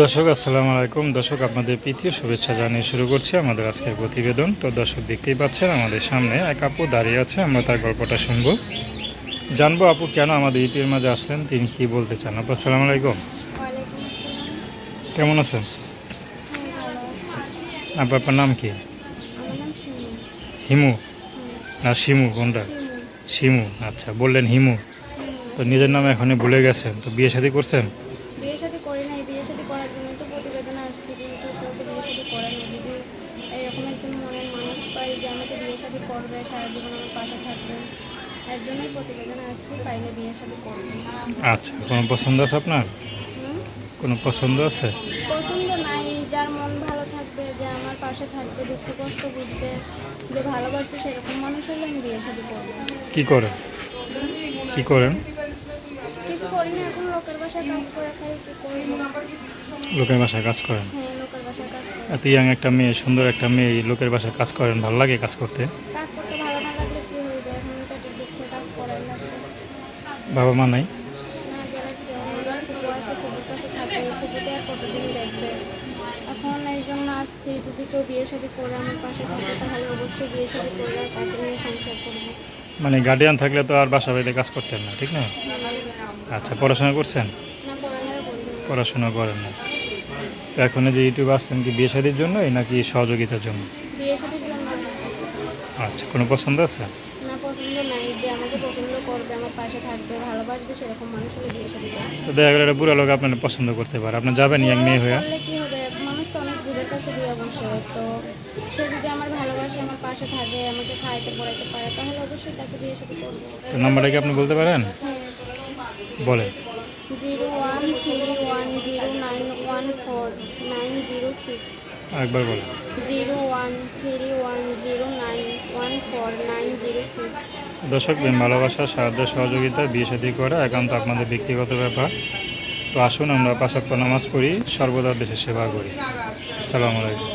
দর্শক, আসসালামু আলাইকুম। দর্শক, আপনাদের প্রীতীয় শুভেচ্ছা জানিয়ে শুরু করছি আমাদের আজকের প্রতিবেদন। তো দর্শক, দেখতেই পাচ্ছেন আমাদের সামনে এক আপু দাঁড়িয়ে আছে, আমরা তার গল্পটা শুনব। জানব আপু, কেন আমাদের ইপির মাঝে আসলেন, তিনি কি বলতে চান? আপু, আসসালামু আলাইকুম। কেমন আছেন? আপু, আপনার নাম কি? হিমু। না, শিমু, কোনটা? শিমু। আচ্ছা বললেন হিমু। তো নিজের নাম এখনই ভুলে গেছেন। তো বিয়ে শাদী করছেন বিয়ে শাদী করি নাই বিয়ে জন্য তো প্রতিবেদন আসছি কিন্তু কেউ তো বিয়ে শাদী করে না যদি এইরকম একজন মনের মানুষ পাই যে আমাকে বিয়ে শাদী করবে সারা জীবন আমার পাশে থাকবে। এর জন্যই প্রতিবেদন আসছি পাইলে বিয়ে শাদী করবে। আচ্ছা কোনো পছন্দ আছে আপনার? কোনো পছন্দ আছে? পছন্দ নাই যার মন ভালো থাকবে যে আমার পাশে থাকবে দুঃখ কষ্ট বুঝবে যে ভালোবাসবে সেরকম মানুষ হলে আমি বিয়ে শাদী করব। কি করেন? কি করেন? করি না এখন লোকের বাসায় কাজ করে খাই কি করি? লোকের বাসায় কাজ করেন? হ্যাঁ এত ইয়াং একটা মেয়ে সুন্দর একটা মেয়ে লোকের বাসায় কাজ করেন ভালো লাগে কাজ করতে? বাবা মা নাই? না গেলে কি হবে আমার ফুপু আছে ফুপুর কাছে থাকে ফুপুকে আর কতদিন দেখবে। এখন এই জন্য আসছি যদি কেউ বিয়ে শাদী করে আমার পাশে থাকে তাহলে অবশ্যই বিয়ে শাদী করে আর তাকে নিয়ে সংসার করব। মানে গার্ডিয়ান থাকলে তো আর বাসা বাড়িতে কাজ করতেন না ঠিক না? আচ্ছা পড়াশোনা করছেন। পড়াশোনা করেন না তো এখন যে ইউটিউব আসলেন কি বিয়ে শাদির জন্যই নাকি সহযোগিতার জন্য? জন্য। আচ্ছা কোনো পছন্দ আছে? তো দেখা গেলে একটা বুড়া লোক আপনার পছন্দ করতে পারে। আপনি যাবেন ইয়াং মেয়ে হয়ে? তো নাম্বারটা কি আপনি বলতে পারেন? বলেন। Zero one three one zero nine one four nine zero six. একবার বলেন। Zero one three one zero nine one four nine zero six. দর্শক ভালোবাসা সাহায্য সহযোগিতা বিয়ে শাদী করা একান্ত আপনাদের ব্যক্তিগত ব্যাপার। তো আসুন আমরা পাশাক্ত নামাজ পড়ি সর্বদা দেশের সেবা করি। আসসালামু আলাইকুম।